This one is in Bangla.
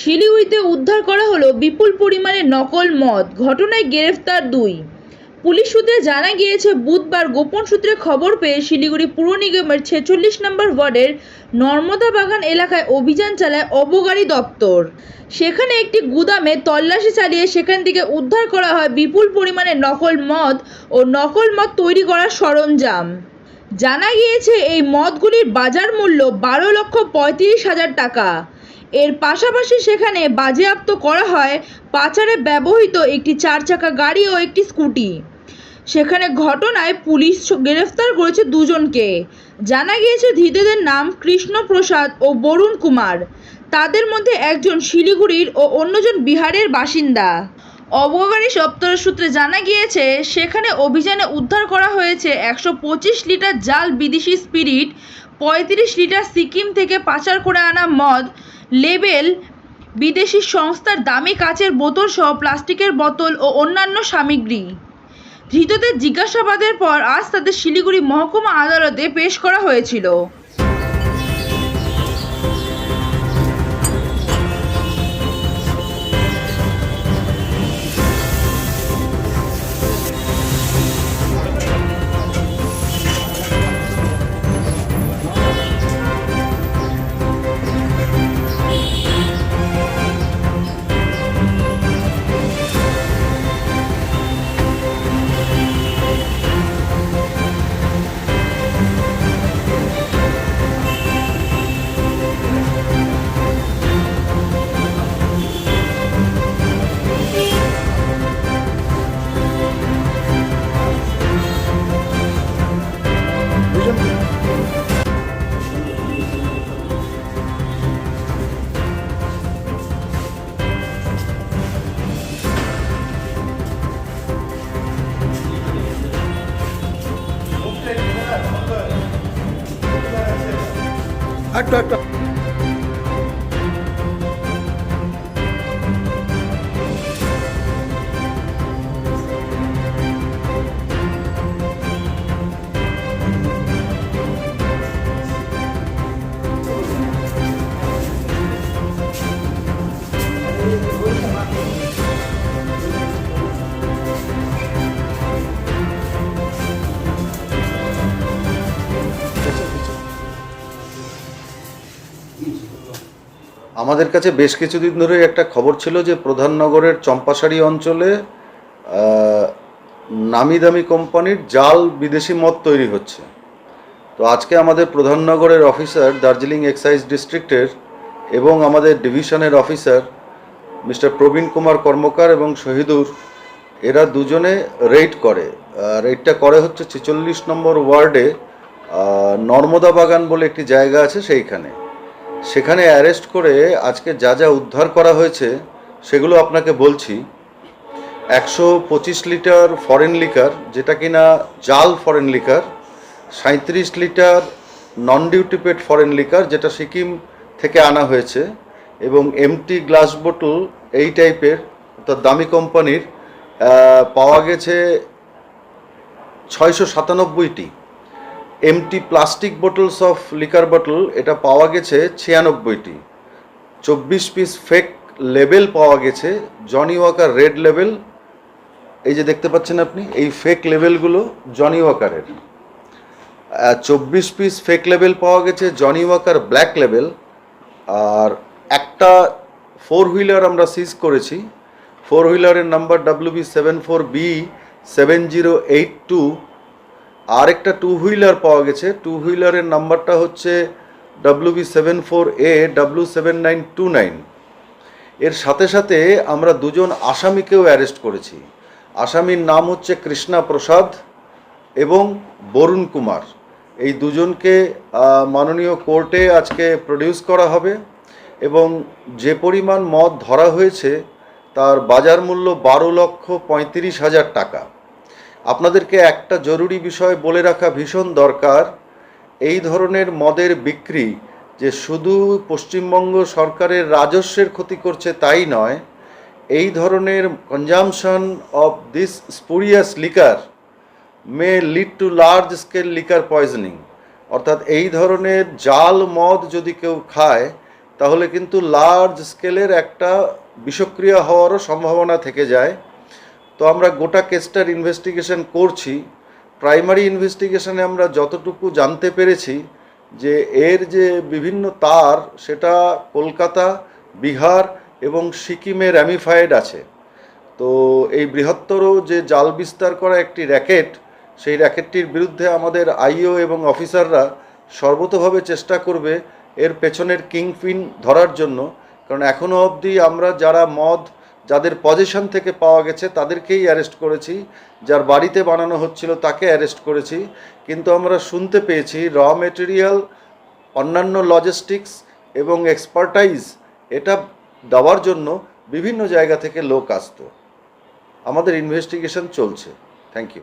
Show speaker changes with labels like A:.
A: শিলিগুড়িতে উদ্ধার করা হলো বিপুল পরিমাণে নকল মদ। ঘটনায় গ্রেফতার দুই। পুলিশ সূত্রে জানা গিয়েছে, বুধবার গোপন সূত্রে খবর পেয়ে শিলিগুড়ি পুর নিগমের ছেচল্লিশ নম্বর ওয়ার্ডের নর্মদা বাগান এলাকায় অভিযান চালায় অবগাড়ি দপ্তর। সেখানে একটি গুদামে তল্লাশি চালিয়ে সেখান থেকে উদ্ধার করা হয় বিপুল পরিমাণে নকল মদ ও নকল মদ তৈরি করার সরঞ্জাম। জানা গিয়েছে, এই মদগুলির বাজার মূল্য বারো লক্ষ পঁয়ত্রিশ হাজার টাকা। এর পাশাপাশি সেখানে বাজেয়াপ্ত করা হয় পাচারে ব্যবহৃত একটি চার চাকা গাড়ি ও একটি স্কুটি। সেখানে ঘটনায় পুলিশ গ্রেফতার করেছে দুজনকে। জানা গিয়েছে, ধৃতদের নাম কৃষ্ণপ্রসাদ ও বরুণ কুমার। তাদের মধ্যে একজন শিলিগুড়ির ও অন্যজন বিহারের বাসিন্দা। অবকারী দপ্তর সূত্রে জানা গিয়েছে, সেখানে অভিযানে উদ্ধার করা হয়েছে একশো পঁচিশ লিটার জাল বিদেশি স্পিরিট পঁয়ত্রিশ লিটার সিকিম থেকে পাচার করে আনা মদ লেবেল বিদেশি সংস্থার দামি কাচের বোতল সহ প্লাস্টিকের বোতল ও অন্যান্য সামগ্রী। ধৃতদের জিজ্ঞাসাবাদের পর আজ তাদের শিলিগুড়ি মহকুমা আদালতে পেশ করা হয়েছিল।
B: একটু একটু
C: আমাদের কাছে বেশ কিছুদিন ধরে একটা খবর ছিল যে প্রধাননগরের চম্পাশাড়ি অঞ্চলে নামি দামি কোম্পানির জাল বিদেশি মদ তৈরি হচ্ছে। তো আজকে আমাদের প্রধাননগরের অফিসার, দার্জিলিং এক্সাইজ ডিস্ট্রিক্টের এবং আমাদের ডিভিশনের অফিসার, মিস্টার প্রবীণ কুমার কর্মকার এবং শহীদুর, এরা দুজনে রেড করে। রেডটা করে হচ্ছে ছেচল্লিশ নম্বর ওয়ার্ডে নর্মদা বাগান বলে একটি জায়গা আছে সেইখানে। সেখানে অ্যারেস্ট করে আজকে যা যা উদ্ধার করা হয়েছে, সেগুলো আপনাকে বলছি। একশো পঁচিশ লিটার ফরেন লিকার যেটা কিনা জাল ফরেন লিকার সাঁত্রিশ litre non duty paid foreign liquor যেটা সিকিম থেকে আনা হয়েছে, এবং এমটি গ্লাস বোটল এই টাইপের অর্থাৎ দামি কোম্পানির পাওয়া গেছে ছয়শো সাতানব্বইটি। Empty plastic bottles of liquor bottle এটা পাওয়া গেছে ছিয়ানব্বইটি। চব্বিশ পিস ফেক লেবেল পাওয়া গেছে জনি ওয়াকার রেড লেবেল এই যে দেখতে পাচ্ছেন আপনি, এই ফেক লেবেলগুলো জনি ওয়াকারের চব্বিশ পিস ফেক লেবেল পাওয়া গেছে জনি ওয়াকার ব্ল্যাক লেবেল আর একটা ফোর হুইলার আমরা সিজ করেছি। Four হুইলারের number W B seven four B seven zero eight two আর একটা টু হুইলার পাওয়া গেছে। টু হুইলারের নাম্বারটা হচ্ছে W B seven four A W seven nine two nine এর সাথে সাথে আমরা দুজন আসামিকেও অ্যারেস্ট করেছি। আসামির নাম হচ্ছে কৃষ্ণা প্রসাদ এবং বরুণ কুমার। এই দুজনকে মাননীয় কোর্টে আজকে প্রডিউস করা হবে এবং যে পরিমাণ মদ ধরা হয়েছে, তার বাজার মূল্য বারো লক্ষ পঁয়ত্রিশ হাজার টাকা। আপনাদেরকে একটা জরুরি বিষয় বলে রাখা ভীষণ দরকার। এই ধরনের মদের বিক্রি যে শুধু পশ্চিমবঙ্গ সরকারের রাজস্বের ক্ষতি করছে তাই নয়, এই ধরনের consumption of this spurious liquor may lead to large scale liquor poisoning অর্থাৎ এই ধরনের জাল মদ যদি কেউ খায়, তাহলে কিন্তু লার্জ স্কেলের একটা বিষক্রিয়া হওয়ারও সম্ভাবনা থেকে যায়। তো আমরা গোটা কেসটার ইনভেস্টিগেশন করছি। প্রাইমারি ইনভেস্টিগেশনে আমরা যতটুকু জানতে পেরেছি যে এর যে বিভিন্ন তার, সেটা কলকাতা, বিহার এবং সিকিমে র্যামিফাইড আছে। তো এই বৃহত্তর যে জাল বিস্তার করা একটি র্যাকেট সেই র্যাকেটটির বিরুদ্ধে আমাদের আইও এবং অফিসাররা সর্বতোভাবে চেষ্টা করবে এর পেছনের কিংপিন ধরার জন্য। কারণ এখনও অবধি আমরা যারা মদ যাদের পজিশন থেকে পাওয়া গেছে তাদেরকেই অ্যারেস্ট করেছি। যার বাড়িতে বানানো হচ্ছিল তাকে অ্যারেস্ট করেছি। কিন্তু আমরা শুনতে পেয়েছি র মেটেরিয়াল অন্যান্য লজিস্টিক্স এবং এক্সপার্টাইজ এটা দেওয়ার জন্য বিভিন্ন জায়গা থেকে লোক আসতো। আমাদের ইনভেস্টিগেশন চলছে। Thank you